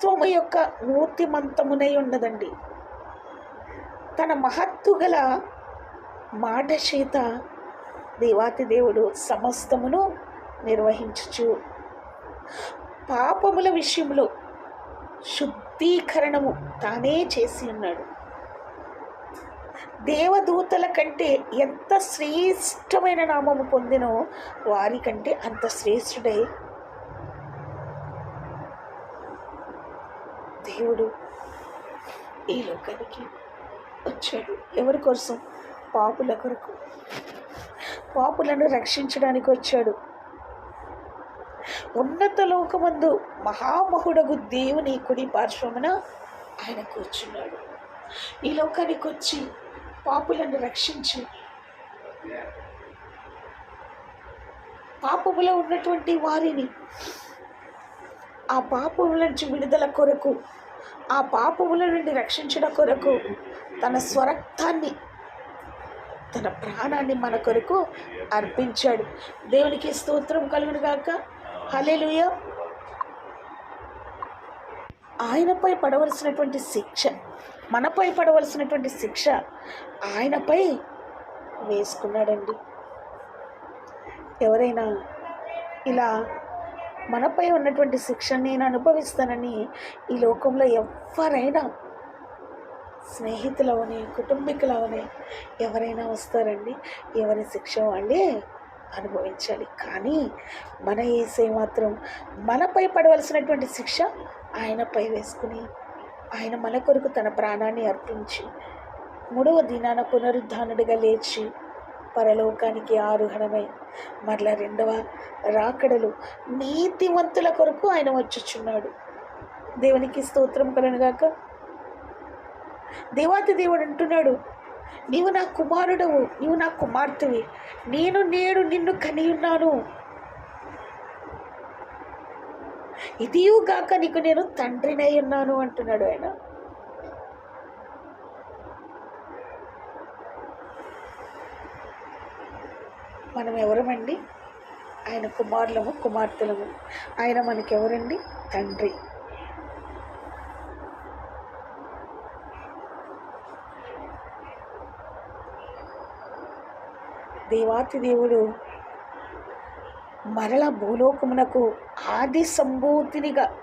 మహత్వము యొక్క మూర్తిమంతమునై ఉన్నదండి. తన మహత్తు గల మాట చేత దేవాతి దేవుడు సమస్తమును నిర్వహించుచు పాపముల విషయంలో శుద్ధీకరణము తానే చేసి ఉన్నాడు. దేవదూతల కంటే ఎంత శ్రేష్టమైన నామము పొందినో వారి కంటే అంత శ్రేష్ఠుడై దేవుడు ఈ లోకానికి వచ్చాడు. ఎవరి కోసం? పాపుల కొరకు. పాపులను రక్షించడానికి వచ్చాడు. ఉన్నత లోకమందు మహామహుడగు దేవుని కుడి పార్శ్వమున ఆయన కూర్చున్నాడు. ఈ లోకానికి వచ్చి పాపులను రక్షించి. పాపములో ఉన్నటువంటి వారిని ఆ పాపముల నుంచి విడుదల కొరకు ఆ పాపముల నుండి రక్షించడం కొరకు తన స్వరక్తాన్ని తన ప్రాణాన్ని మన కొరకు అర్పించాడు. దేవునికి స్తోత్రం కలుగును కాక హల్లెలూయా. ఆయనపై పడవలసినటువంటి శిక్ష మనపై పడవలసినటువంటి శిక్ష ఆయనపై వేసుకున్నాడండి. ఎవరైనా ఇలా మనపై ఉన్నటువంటి శిక్ష నేను అనుభవిస్తానని ఈ లోకంలో ఎవరైనా స్నేహితులవని కుటుంబీకులవని ఎవరైనా వస్తారండి. ఎవరి శిక్ష వాళ్ళే అనుభవించాలి. కానీ మన ఏసే మాత్రం మనపై పడవలసినటువంటి శిక్ష ఆయనపై వేసుకుని ఆయన మన కొరకు తన ప్రాణాన్ని అర్పించి మూడవ దినాన పునరుద్ధానుడిగా లేచి పరలోకానికి ఆరుహణమై మరలా రెండవ రాకడలు నీతివంతుల కొరకు ఆయన వచ్చుచున్నాడు. దేవునికి స్తోత్రం కలనుగాక దేవాతి దేవుడు అంటున్నాడు నీవు నా కుమారుడవు నీవు నా కుమార్తెవి నేను నేడు నిన్ను కనియున్నాను ఇదియుగాక నీకు నేను తండ్రినై ఉన్నాను అంటున్నాడు ఆయన. మనం ఎవరమండి? ఆయన కుమారులము కుమార్తెలము. ఆయన మనకెవరండి? తండ్రి. దేవాతి దేవుడు మరల భూలోకమునకు ఆది సంభూతినిగా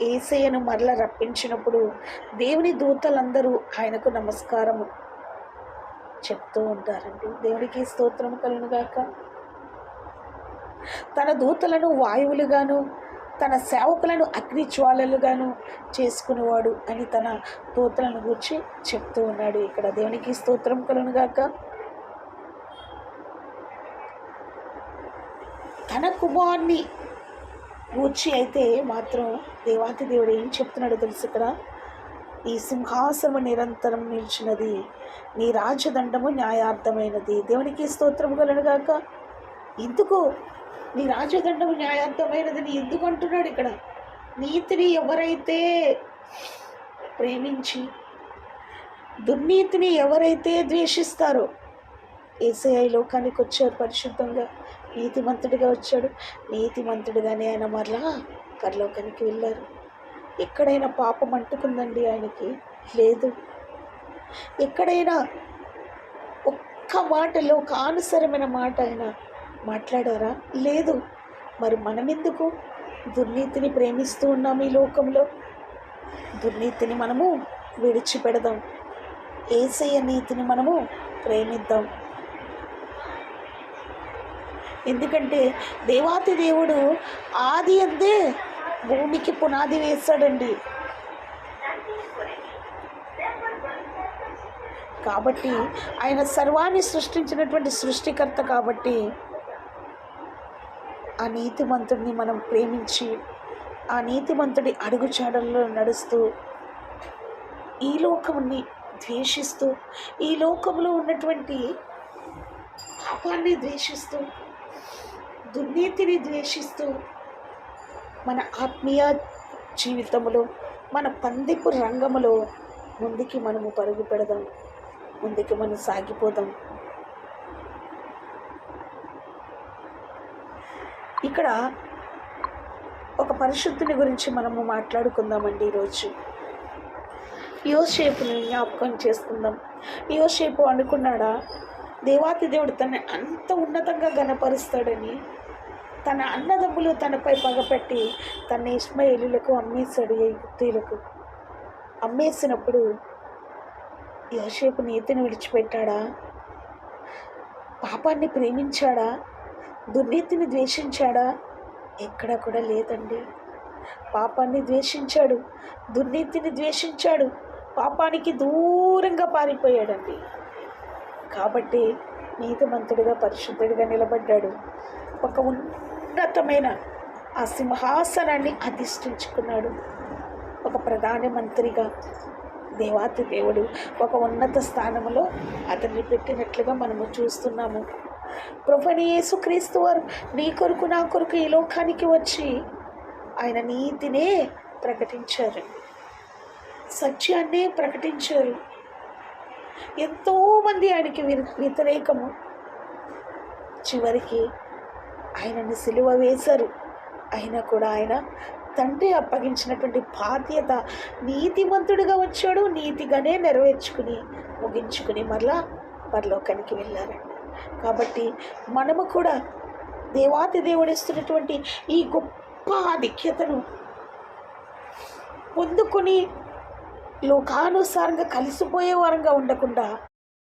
ఏసయ్యను మరల రప్పించినప్పుడు దేవుని దూతలందరూ ఆయనకు నమస్కారము. చెప్తూ ఉంటారండి. దేవుడికి స్తోత్రం కలుగుగాక తన దూతలను వాయువులుగాను తన సేవకులను అగ్ని జ్వాలలుగాను చేసుకునేవాడు అని తన దూతలను గురించి చెప్తూ ఉన్నాడు. ఇక్కడ దేవునికి స్తోత్రం కలుగుగాక తన కుమార్ని గూర్చి అయితే మాత్రం దేవాతి దేవుడు ఏం చెప్తున్నాడో తెలుసు ఇక్కడ? ఈ సింహాసనము నిరంతరం నిలిచినది. నీ రాజదండము న్యాయార్థమైనది. దేవునికి స్తోత్రము కలనుగాక ఎందుకు నీ రాజదండము న్యాయార్థమైనది ఎందుకు అంటున్నాడు ఇక్కడ? నీతిని ఎవరైతే ప్రేమించి దుర్నీతిని ఎవరైతే ద్వేషిస్తారో ఏసఐ లోకానికి వచ్చారు పరిశుద్ధంగా. నీతిమంతుడిగా వచ్చాడు. నీతిమంతుడిగానే ఆయన మరలా పరలోకానికి వెళ్ళారు. ఎక్కడైనా పాపం అంటుకుందండి ఆయనకి? లేదు. ఎక్కడైనా ఒక్క మాటలో ఒక అనుసరమైన మాట ఆయన మాట్లాడారా? లేదు. మరి మనమెందుకు? దుర్నీతిని ప్రేమిస్తూ ఉన్నాం ఈ లోకంలో. దుర్నీతిని మనము విడిచిపెడదాం. ఏసయ్య నీతిని మనము ప్రేమిద్దాం. ఎందుకంటే దేవాతి దేవుడు ఆది అందే భూమికి పునాది వేస్తాడండి. కాబట్టి ఆయన సర్వాన్ని సృష్టించినటువంటి సృష్టికర్త కాబట్టి ఆ నీతిమంతుడిని మనం ప్రేమించి ఆ నీతిమంతుడి అడుగుచాడల్లో నడుస్తూ ఈ లోకముని ద్వేషిస్తూ ఈ లోకంలో ఉన్నటువంటి పాపాన్ని ద్వేషిస్తూ దుర్నీతిని ద్వేషిస్తూ మన ఆత్మీయ జీవితంలో మన పందిపు రంగములో ముందుకి మనము పరుగు పెడదాం ముందుకి మనం సాగిపోదాం. ఇక్కడ ఒక పరిశుద్ధుని గురించి మనము మాట్లాడుకుందామండి ఈరోజు. యోసేపుని జ్ఞాపకం చేసుకుందాం. యోసేపు అనుకున్నాడా దేవాతి దేవుడు తనని అంత ఉన్నతంగా గనపరుస్తాడని తన అన్నదమ్ములు తనపై పగపెట్టి తన ఇస్మాయిలులకు అమ్మేశాడు యుక్తులకు. అమ్మేసినప్పుడు యోసేపు నీతిని విడిచిపెట్టాడా? పాపాన్ని ప్రేమించాడా? దుర్నీతిని ద్వేషించాడా? ఎక్కడ కూడా లేదండి. పాపాన్ని ద్వేషించాడు. దుర్నీతిని ద్వేషించాడు. పాపానికి దూరంగా పారిపోయాడండి. కాబట్టి నీతిమంతుడిగా పరిశుద్ధుడిగా నిలబడ్డాడు. ఒక ఉన్నతమైన ఆ సింహాసనాన్ని అధిష్ఠించుకున్నాడు. ఒక ప్రధానమంత్రిగా దేవాతి దేవుడు ఒక ఉన్నత స్థానంలో అతన్ని పెట్టినట్లుగా మనము చూస్తున్నాము. ప్రభుని యేసుక్రీస్తు వారు నీ కొరకు నా కొరకు ఈ లోకానికి వచ్చి ఆయన నీతినే ప్రకటించారు. సత్యాన్నే ప్రకటించారు. ఎంతోమంది ఆయనకి వ్యతిరేకము. చివరికి ఆయనని సిలువ వేశారు. అయినా కూడా ఆయన తండ్రి అప్పగించినటువంటి బాధ్యత నీతివంతుడిగా వచ్చాడు. నీతిగానే నెరవేర్చుకుని ముగించుకుని మరలా పరలోకానికి వెళ్ళారండి కాబట్టి మనము కూడా దేవాతి దేవుడిస్తున్నటువంటి ఈ గొప్ప ఆధిక్యతను పొందుకొని లోకానుసారంగా కలిసిపోయే వారంగా ఉండకుండా